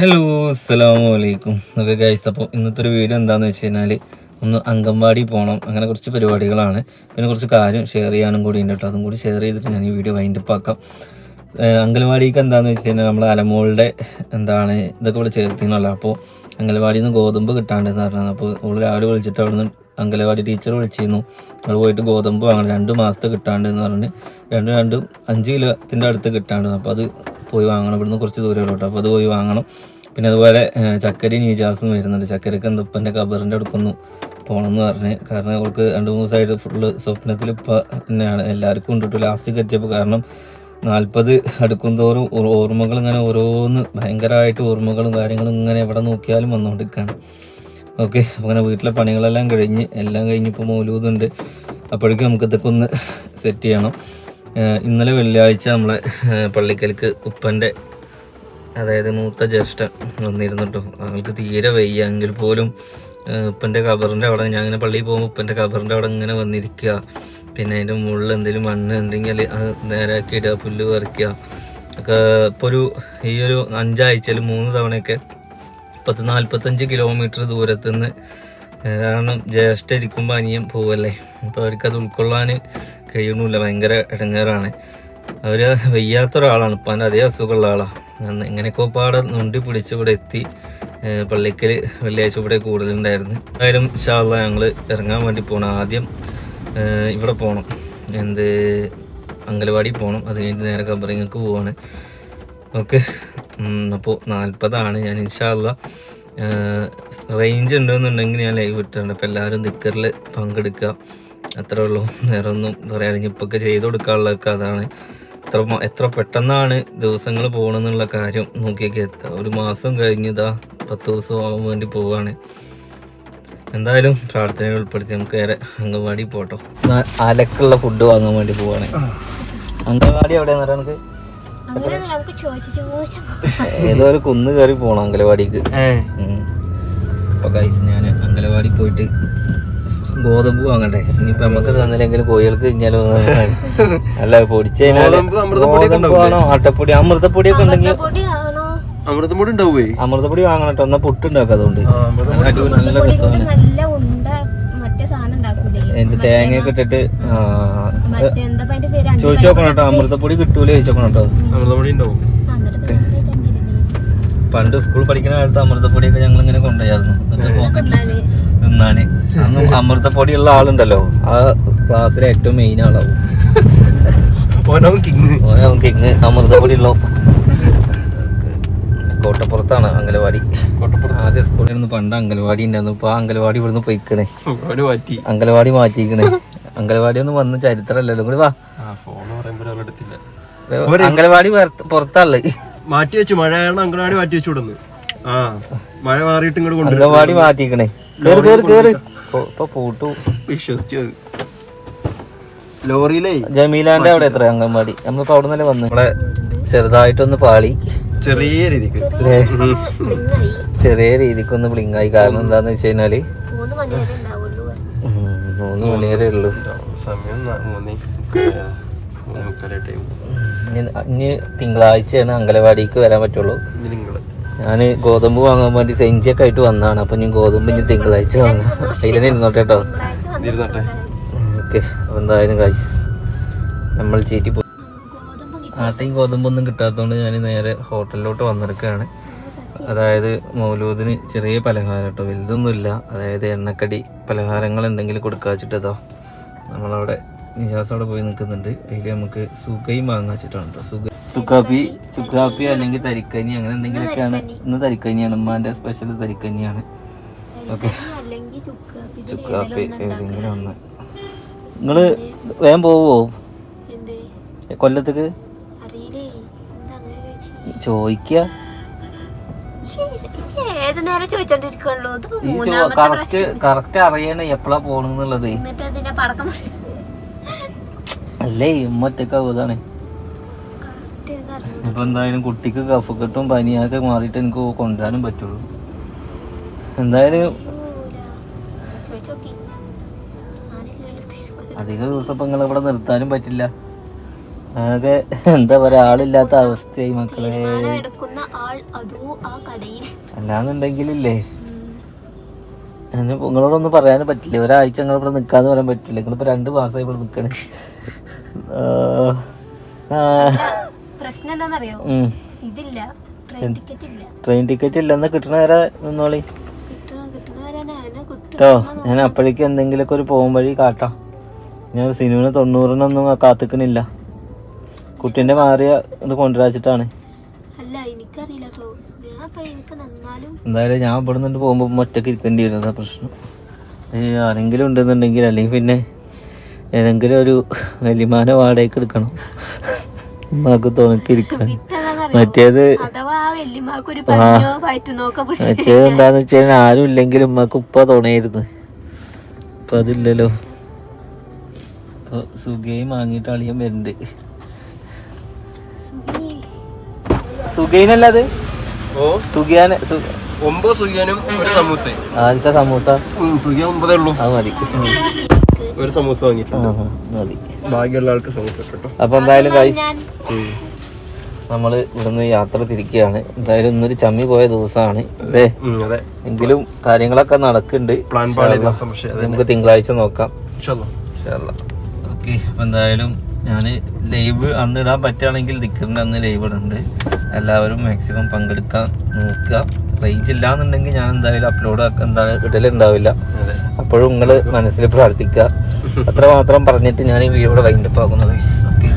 Hello അസ്സാം വലൈക്കും okay guys അപ്പോൾ ഇന്നത്തെ ഒരു വീഡിയോ എന്താണെന്ന് വെച്ച് കഴിഞ്ഞാൽ ഒന്ന് അംഗൻവാടി പോകണം അങ്ങനെ കുറച്ച് പരിപാടികളാണ്. പിന്നെ കുറച്ച് കാര്യം ഷെയർ ചെയ്യാനും കൂടി ഉണ്ട് കേട്ടോ അതും കൂടി ഷെയർ ചെയ്തിട്ട് ഞാൻ ഈ വീഡിയോ വൈൻഡപ്പ് ആക്കാം. അംഗൻവാടിക്ക് എന്താണെന്ന് വെച്ച് കഴിഞ്ഞാൽ നമ്മൾ അലമോളുടെ എന്താണ് ഇതൊക്കെ ഇവിടെ ചേർത്തിന്നല്ല അപ്പോൾ അംഗൻവാടിയിൽ നിന്ന് ഗോതമ്പ് കിട്ടാണ്ടെന്ന് പറഞ്ഞത് അപ്പോൾ ഓൾ രാവിലെ വിളിച്ചിട്ട് അവിടെ നിന്ന് അംഗനവാടി ടീച്ചർ വിളിച്ചിരുന്നു. അവൾ പോയിട്ട് ഗോതമ്പ് വാങ്ങണം. രണ്ട് മാസത്തെ കിട്ടാണ്ടെന്ന് പറഞ്ഞ് രണ്ട് രണ്ടും അഞ്ച് കിലോത്തിന്റെ അടുത്ത് കിട്ടാണ്ട്. അപ്പോൾ അത് പോയി വാങ്ങണം. ഇവിടുന്ന് കുറച്ച് ദൂരമുള്ളൂ അപ്പോൾ അത് പോയി വാങ്ങണം. പിന്നെ അതുപോലെ ചക്കരയും നീജാസും വരുന്നുണ്ട്. ചക്കരക്ക് എന്തപ്പന്റെ കബറിന്റെ അടുക്കൊന്നും. പോകണം എന്ന് പറഞ്ഞ്. കാരണം അവൾക്ക് രണ്ട് മൂന്ന് ദിവസമായിട്ട് ഫുള്ള് സ്വപ്നത്തിൽ ഇപ്പം തന്നെയാണ്. എല്ലാവർക്കും ഉണ്ടിട്ടു ലാസ്റ്റ് എത്തിയപ്പോൾ കാരണം നാൽപ്പത് അടുക്കും തോറും ഓർമ്മകൾ ഇങ്ങനെ ഓരോന്ന് ഭയങ്കരമായിട്ട് ഓർമ്മകളും കാര്യങ്ങളും ഇങ്ങനെ എവിടെ നോക്കിയാലും വന്നുകൊണ്ടിരിക്കുകയാണ് ഓക്കെ അപ്പോൾ അങ്ങനെ വീട്ടിലെ പണികളെല്ലാം കഴിഞ്ഞ് എല്ലാം കഴിഞ്ഞിപ്പോൾ മൗലൂതുണ്ട് അപ്പോഴേക്കും നമുക്ക് ഇതൊക്കെ ഒന്ന് സെറ്റ് ചെയ്യണം. ഇന്നലെ വെള്ളിയാഴ്ച നമ്മളെ പള്ളിക്കൽക്ക് ഉപ്പന്റെ അതായത് മൂത്ത ജ്യേഷ്ഠൻ വന്നിരുന്നു ഞങ്ങൾക്ക് തീരെ വയ്യ. എങ്കിൽ പോലും ഉപ്പന്റെ കബറിന്റെ അവിടെ ഞാൻ ഇങ്ങനെ പള്ളിയിൽ പോകുമ്പോൾ ഉപ്പന്റെ കബറിന്റെ അവിടെ ഇങ്ങനെ വന്നിരിക്കുക. പിന്നെ അതിന്റെ മുകളിൽ എന്തെങ്കിലും മണ്ണ് ഉണ്ടെങ്കിൽ അത് നേരാക്കി ഇടുക പുല്ല് പറിക്കുക. ഒക്കെ ഇപ്പോൾ ഒരു ഈ ഒരു അഞ്ചാഴ്ചയിൽ മൂന്ന് തവണയൊക്കെ പത്ത് നാൽപ്പത്തഞ്ച് കിലോമീറ്റർ ദൂരത്തുനിന്ന് കാരണം ജ്യേഷ്ഠ ഇരിക്കുമ്പോൾ അനിയൻ പോവല്ലേ. അപ്പോൾ അവർക്കത് ഉൾക്കൊള്ളാൻ കഴിയണില്ല ഭയങ്കര ഇടങ്ങേറാണ്. അവർ വയ്യാത്ത ഒരാളാണ് ഇപ്പം അതേ അസുഖമുള്ള ആളാണ് എങ്ങനെയൊക്കെ പാടെ നുണ്ടി പിടിച്ച് ഇവിടെ എത്തി പള്ളിക്കൽ വെള്ളിയാഴ്ച ഇവിടെ കൂടുതലുണ്ടായിരുന്നു. എന്തായാലും ഷാള ഞങ്ങൾ ഇറങ്ങാൻ വേണ്ടി പോകണം ആദ്യം ഇവിടെ പോകണം എന്ത് അങ്കലവാടി പോകണം അത് കഴിഞ്ഞ് നേരെ കബറിങ്ങൾക്ക് പോവാണ്. ഓക്കെ. അപ്പോൾ നാൽപ്പതാണ് ഞാൻ ഇൻഷാല്ല റേഞ്ച് ഉണ്ടെന്നുണ്ടെങ്കിൽ ഞാൻ ലൈവ് ഇട്ടിട്ടുണ്ട്. അപ്പോൾ എല്ലാവരും ദിക്കറിൽ പങ്കെടുക്കുക. അത്രേ ഉള്ളൂ. വേറെ ഒന്നും പറയാനില്ല. ഇപ്പൊക്കെ ചെയ്തു കൊടുക്കാനുള്ളതൊക്കെ അതാണ്. എത്ര എത്ര പെട്ടെന്നാണ് ദിവസങ്ങൾ പോകണമെന്നുള്ള കാര്യം നോക്കിയൊക്കെ. ഒരു മാസം കഴിഞ്ഞതാ പത്ത് ദിവസം ആവാൻ വേണ്ടി പോവാണ്. എന്തായാലും പ്രാർത്ഥനയിൽ ഉൾപ്പെടുത്തി. നമുക്ക് നേരെ അംഗൻവാടി പോട്ടോ. അലക്കുള്ള ഫുഡ് വാങ്ങാൻ വേണ്ടി പോവാണ്. അംഗൻവാടി എവിടെയാന്ന് പറയാൻ നമുക്ക് ഏതോ ഒരു കുന്ന് കയറി പോണം അംഗലവാടിക്ക് അപ്പൊ ഗൈസ് ഞാൻ അംഗലവാടി പോയിട്ട് ഗോതമ്പ് വാങ്ങണ്ടേ? ഇനിയിപ്പോ നമുക്ക് തന്നില്ലെങ്കിലും കോഴികൾക്ക് കഴിഞ്ഞാലോ അല്ല പൊടിച്ചു വേണോ? ആട്ടപ്പൊടി അമൃതപ്പൊടിയൊക്കെ ഉണ്ടെങ്കിൽ അമൃതപ്പൊടി ഉണ്ടാവേ അമൃതപ്പൊടി വാങ്ങണം കേട്ടോ. എന്നാ പുട്ടുണ്ടാക്കാം അതുകൊണ്ട്. നല്ല രസമാണ്. കൊണ്ട് തേങ്ങ ഒക്കെ എന്ത് ഇട്ടിട്ട് എന്താ ചോദിച്ചു നോക്കണം കേട്ടോ. അമൃതപ്പൊടി? കിട്ടൂലേ ചോദിച്ചു നോക്കണം കേട്ടോ. അമൃതപ്പൊടി ഉണ്ടാവും. പണ്ട് സ്കൂൾ പഠിക്കുന്ന കാലത്ത് അമൃതപ്പൊടിയൊക്കെ ഞങ്ങൾ ഇങ്ങനെ കൊണ്ടുപോയായിരുന്നു തിന്നാന് അന്ന് അമൃതപ്പൊടിയുള്ള ആളുണ്ടല്ലോ. ആ ക്ലാസ്സിലെ ഏറ്റവും മെയിൻ ആളാവും. കിങ് ഓനെ നമുക്ക് ഇങ്ങ് അമൃതപ്പൊടി ഉള്ളു കോട്ടപ്പുറത്താണ് അങ്കലവാടി ആദ്യം സ്കൂളിൽ നിന്ന് പണ്ട് അംഗലവാടി ഉണ്ടായിരുന്നു. ഇപ്പൊ ആ അങ്കലവാടി ഇവിടുന്ന് പൊയ്ക്കണേ. മാറ്റി. അംഗലവാടി മാറ്റിക്കണേ. അംഗലവാടി ഒന്നും വന്ന ചരിത്രമല്ലല്ലോ. കൂടി വാ. അങ്കലവാടി പുറത്താൾ മാറ്റി വെച്ചു. മഴ അങ്കണവാടി മാറ്റി വെച്ചു വിടുന്നു ആ മഴ മാറിയിട്ട് ഇങ്ങോട്ട് അങ്കലവാടി മാറ്റിക്കണേ. വിശ്വസിച്ചു. ലോറിയിലേ? ജമീലാന്റെ അവിടെ എത്ര അംഗൻവാടി? നമ്മളിപ്പോ അവിടെ നിന്നല്ലേ വന്നു. നമ്മളെ ചെറുതായിട്ടൊന്ന് പാളി. ചെറിയ രീതിക്ക്. ചെറിയ രീതിക്ക് ഒന്ന് രീതിക്കൊന്ന് ബ്ലിങ്ങായി കാരണം എന്താന്ന് വെച്ച് കഴിഞ്ഞാൽ മൂന്ന് മണി വരെ ഉള്ളു. സമയം ഇനി തിങ്കളാഴ്ചയാണ് അങ്കലവാടിക്ക് വരാൻ പറ്റുള്ളൂ. ഞാൻ ഗോതമ്പ് വാങ്ങാൻ വേണ്ടി സെഞ്ചിയൊക്കെ ആയിട്ട് വന്നതാണ്. അപ്പൊ ഞാൻ ഗോതമ്പ് ഇനി തിങ്കളാഴ്ച വാങ്ങാം. അതിലെന്നെ ഇരുന്നോട്ടെ കേട്ടോ ഓക്കെ. അപ്പൊ എന്തായാലും കാശ് നമ്മൾ ചീറ്റി പോയി. ആട്ടയും ഗോതമ്പൊന്നും കിട്ടാത്തതുകൊണ്ട് ഞാൻ നേരെ ഹോട്ടലിലോട്ട് വന്നിരിക്കുകയാണ് അതായത് മൗലൂദിന് ചെറിയ പലഹാരം കേട്ടോ വലുതൊന്നുമില്ല. അതായത് എണ്ണക്കടി പലഹാരങ്ങൾ എന്തെങ്കിലും കൊടുക്കാച്ചിട്ടതാ നമ്മളവിടെ നിജാസ് അവിടെ പോയി നിൽക്കുന്നുണ്ട്. അതിൽ നമുക്ക് സുഖയും വാങ്ങാച്ചിട്ടാണ് കേട്ടോ സുഖ സുഖാപ്പി സുഖാപ്പി അല്ലെങ്കിൽ തരിക്കഞ്ഞി അങ്ങനെ എന്തെങ്കിലുമൊക്കെയാണ്. ഇന്ന് തരിക്കഞ്ഞിയാണ്. ഉമ്മാന്റെ സ്പെഷ്യൽ തരിക്കഞ്ഞിയാണ്. ഓക്കെ. ചുക്കാപ്പി. ചുക്കാപ്പി ഏതെങ്കിലും ഒന്ന് നിങ്ങൾ വേഗം പോവോ? കൊല്ലത്തേക്ക്? ചോദിക്ക. ചോദിക്കുക കറക്റ്റ് കറക്റ്റ് അറിയണ എപ്പോഴാ പോണെന്നുള്ളത്. അല്ലേ ഉമ്മത്തേക്കാവും അതാണ് ഇപ്പൊ എന്തായാലും കുട്ടിക്ക് കഫക്കെട്ടും പനിയൊക്കെ മാറിയിട്ട് എനിക്ക് കൊണ്ടുവരാനും പറ്റുള്ളൂ. എന്തായാലും. അധിക ദിവസം ഇപ്പൊ നിങ്ങൾ ഇവിടെ നിർത്താനും പറ്റില്ല. ആകെ എന്താ പറയാ ആളില്ലാത്ത അവസ്ഥയായി മക്കളെ. ആ അല്ലാന്നുണ്ടെങ്കിലില്ലേ. നിങ്ങളോടൊന്നും പറയാനും പറ്റില്ല. ഒരാഴ്ച നിങ്ങൾ ഇവിടെ നിൽക്കാന്ന് പറയാൻ പറ്റില്ല. നിങ്ങളിപ്പോ രണ്ട് മാസമായി ഇവിടെ നിൽക്കണേ പ്രശ്നം എന്താണെന്നറിയോ ഇതില്ല. ട്രെയിൻ ടിക്കറ്റ് ഇല്ല ട്രെയിൻ ടിക്കറ്റ് ഇല്ലെന്ന് കിട്ടണ വരെ നിന്നോളി. കിട്ടും. ഞാൻ അപ്പോഴേക്ക് എന്തെങ്കിലുമൊക്കെ ഒരു പോകും വഴി കാട്ടാം. ഞാൻ സിനുവിന് തൊണ്ണൂറിനൊന്നും കാത്തിക്കണില്ല. കുട്ടീന്റെ മാറിയ ഇത് കൊണ്ടുവരാച്ചിട്ടാണ്. എന്തായാലും ഞാൻ ഇവിടെ നിന്ന് പോകുമ്പോൾ ഒറ്റയ്ക്ക് ഇരിക്കേണ്ടി വരും അതാ പ്രശ്നം. ആരെങ്കിലും ഉണ്ടെന്നുണ്ടെങ്കിൽ അല്ലെങ്കിൽ പിന്നെ ഏതെങ്കിലും ഒരു വലിമാന വാടകയ്ക്ക് എടുക്കണം. ഉമ്മാക്ക് തുണക്കിരിക്കാൻ മറ്റേത് മറ്റേത് എന്താന്ന് വെച്ചാൽ ആരും ഇല്ലെങ്കിൽ ഉമ്മക്ക് ഉപ്പ തോണയായിരുന്നു ഇപ്പൊ അതില്ലല്ലോ. ഇപ്പൊ സുഖയും വാങ്ങിയിട്ട് അളിയൻ വരുന്നുണ്ട്. സുഖി. സുഖൈനല്ല അത്? ഓ. സുഖിയാന ഒമ്പത് സുഖിയാനും ഒരു സമൂസ ആദ്യത്തെ സമൂസ? സുഖിയ ഒമ്പതേ ഉള്ളൂ. അത് മതി. ഒരു സമൂസ വാങ്ങിയിട്ടുണ്ട്. മതി. ഭാഗ്യമുള്ള ആൾക്ക് സമൂസ കേട്ടോ. അപ്പൊ എന്തായാലും ഗൈസ് നമ്മൾ ഇവിടുന്ന് യാത്ര തിരിക്കുകയാണ്. എന്തായാലും ഇന്നൊരു ചമ്മി പോയ ദിവസമാണ്. അല്ലേ? അതെ. എങ്കിലും കാര്യങ്ങളൊക്കെ നടക്കുന്നുണ്ട്. നമുക്ക് തിങ്കളാഴ്ച നോക്കാം. ഓക്കെ അപ്പം എന്തായാലും ഞാൻ ലൈവ് അന്ന് ഇടാൻ പറ്റുകയാണെങ്കിൽ ദിക്കറിന്റെ അന്ന് ലൈവ് ഇടുന്നുണ്ട് എല്ലാവരും മാക്സിമം പങ്കെടുക്കാൻ നോക്കുക. റേഞ്ച് ഇല്ലാന്നുണ്ടെങ്കിൽ ഞാൻ എന്തായാലും അപ്ലോഡ് എന്താ ഇടലുണ്ടാവില്ല അപ്പോഴും നിങ്ങൾ മനസ്സിൽ പ്രാർത്ഥിക്കുക. അത്ര മാത്രം പറഞ്ഞിട്ട് ഞാൻ ഈ വീഡിയോ വൈൻഡപ്പ് ആക്കുന്നത് ഓക്കെ